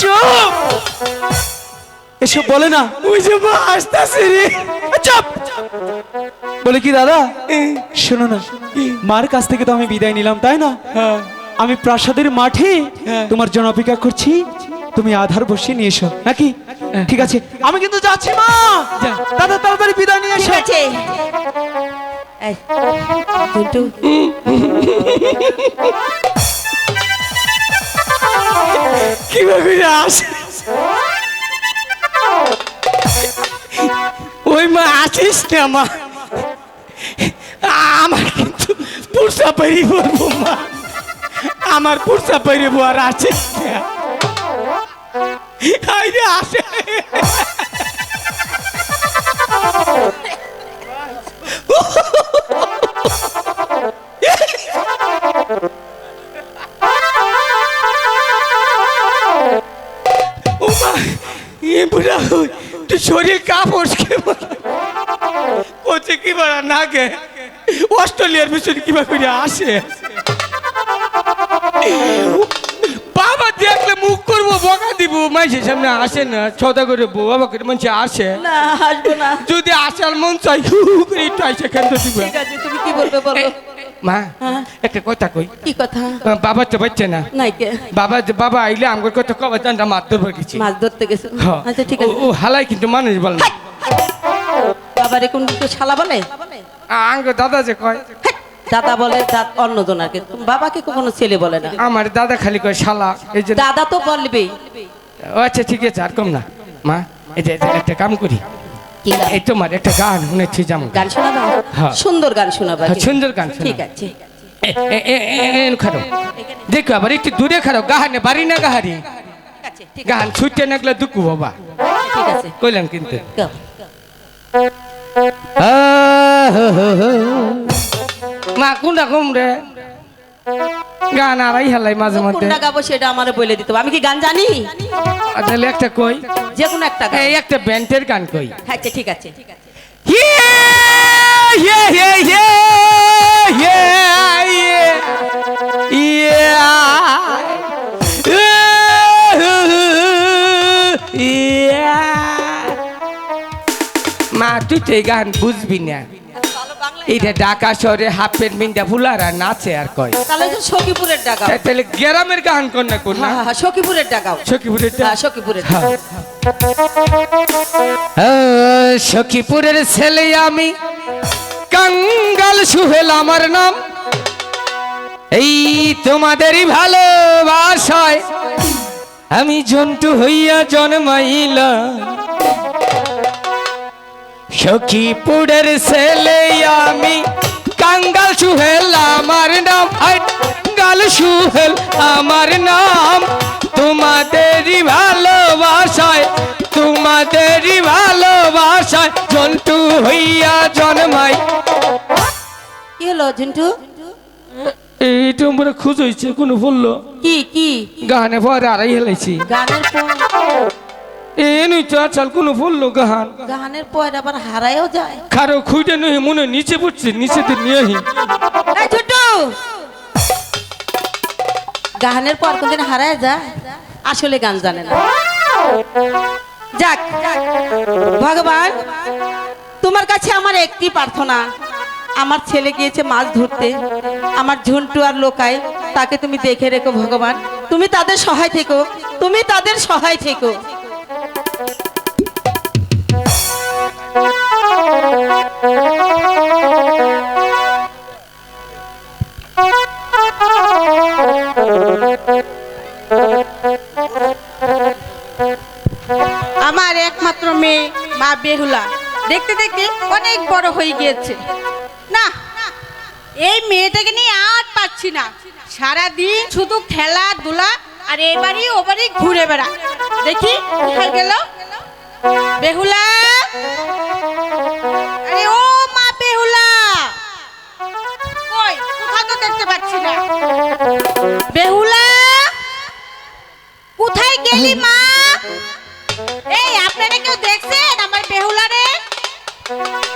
চুপ এসব বলে না ওই যে মা আসতেছে রে চুপ বলে কি দাদা শোনো না মার কাছ থেকে তো আমি বিদায় নিলাম তাই না হ্যাঁ আমি প্রাসাদের মাঠে হ্যাঁ। তোমার জন্য অপেক্ষা করছি তুমি আধার বসিয়ে নিয়ে এসো নাকি ঠিক আছে আমি কিন্তু যাচ্ছি মা দাদা তাড়াতাড়ি বিদায় নিয়ে ঠিক এসো আছে ঝন্টু কীভাবে আসে? ওই মা আসিস না আমার কিন্তু পুরসা বলব মা। আমার পুরসা পাইরিব আর আসিস না। আইরে আসে। ও তুই শরীর কাপড় কে কোচে কি বাড়া না গে। অস্ট্রেলিয়ার পিছনে কিবা করে আসে। বাবা দেখলে মুখ করব বকা দিব। মাইসের সামনে আসে না ছদা করে বাবা করে মানুষ আসে। না হাসবো না। যদি আসার মন চাই হু হু করে একটু আইসে কেন দিব। ঠিক আছে তুমি কি বলবে বলো? মা হ্যাঁ? একটা কথা কই। কি কথা? বাবা তো বাচ্চা না। নাই কে বাবা বাবা আইলে আমার কথা কবে জানটা মার ধরবার গেছি। মাছ ধরতে গেছো। আচ্ছা ঠিক আছে। ও হালাই কিন্তু মানুষ বল না। বাবারে কোন তো শালা বলে? আঙ্গ দাদা যে কয়। দাদা বলে অন্য জনাকে বাবাকে কখনো ছেলে বলে না। আমার দাদা খালি কয় শালা এই যে দাদা তো বলবেই। আচ্ছা ঠিক আছে আর কম না। মা এই যে একটা কাম করি। কি গান? এই তোমার একটা গান শুনেছি যেমন। গান শোনাবা? হ্যাঁ। সুন্দর গান শোনাবা হ্যাঁ, সুন্দর গান ঠিক আছে। খারো দেখো আবার একটু দূরে খারো গাহানে বাড়ি না গাহারি? গাহান ছুটে নাগলে দুকু বাবা। ঠিক আছে। কইলেন কিন্তু। মা কোনটা কম রে? গান আড়াই হেলাই মাঝে মধ্যে। কোনটা গাবো সেটা আমারে বলে দিতে হবে। আমি কি গান জানি? তাহলে একটা কই? যে কোনো একটা গান। এই একটা ব্যান্ডের গান কই? আচ্ছা ঠিক আছে। yeah, yeah, yeah, yeah, yeah, yeah. মা তুই তো এই গান বুঝবি না। এটা ঢাকা শহরে হাফ প্যান্ট ফুলারা নাচে আর কয়। তাহলে তো সখীপুরের ডাকাও তা- তাহলে গ্রামের গান কর না কোন না? হ্যাঁ হ্যাঁ সখীপুরের ডাকাও সখীপুরের হ্যাঁ সখীপুরের সখীপুরের ছেলে আমি কাঙ্গাল সুহেল আমার নাম। এই তোমাদেরই ভালোবাসায় আমি জন্তু হইয়া জন্মাইলাম। সখীপুরের ছেলে আমি। কাঙ্গাল সুহেল আমার নাম। কাঙ্গাল সুহেল আমার নাম। তোমাদেরই ভালোবাসায় তোমাদেরই ভালোবাসায় জন্তু হইয়া জন্মাই। কি হলো ঝিন্টু? এইটা আমরা খুঁজ হয়েছে কোনো বলল কি কি? গানে পরে আড়াই হেলাইছি। গানের পর কোনো আবার হারায়ও যায়। খারো খুঁজে মনে নিচে পড়ছে এই পর কোনদিন হারায় যায়? আসলে গান জানে না। যাক ভগবান তোমার কাছে আমার একটি প্রার্থনা। আমার ছেলে গিয়েছে মাছ ধরতে। আমার ঝুন্টু আর লোকায় তাকে তুমি দেখে রেখো ভগবান। তুমি তাদের সহায় থেকো। তুমি তাদের সহায় থেকো। বেহুলা, দেখতে দেখতে অনেক বড় হয়ে গিয়েছে। না, এই মেয়েটাকে নিয়ে আর পাচ্ছি না। সারাদিন শুধু খেলাধুলা আর এবারই ওবারই ঘুরে বেড়া দেখি, কোথায় গেল? বেহুলা!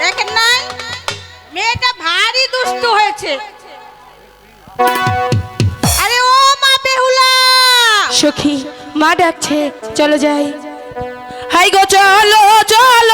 দেখেন নাই? মেয়েটা ভারী দুষ্ট হয়েছে। আরে ও মা বেহুলা! সখী, মা ডাকছে, চলো যাই। হাই গো, চলো চলো।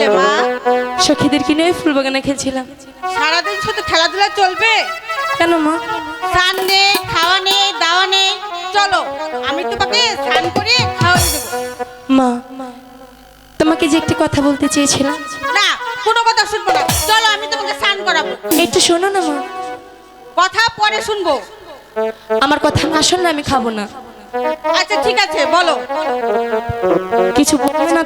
গিয়েছিলে মা সখীদেরকে নিয়ে ফুল বাগানে খেলছিলাম? সারাদিন শুধু খেলাধুলা চলবে? কেন মা? স্নান নেই খাওয়া নেই দাওয়া নেই চলো আমি তোমাকে স্নান করে খাওয়াই দেবো। মা তোমাকে যে একটি কথা বলতে চেয়েছিলাম। না কোনো কথা শুনব না। চলো আমি তোমাকে স্নান করাবো। একটু শোনো না মা। কথা পরে শুনব। আমার কথা না শুনলে আমি খাব না। আচ্ছা ঠিক আছে বলো। কিছু বলবে না?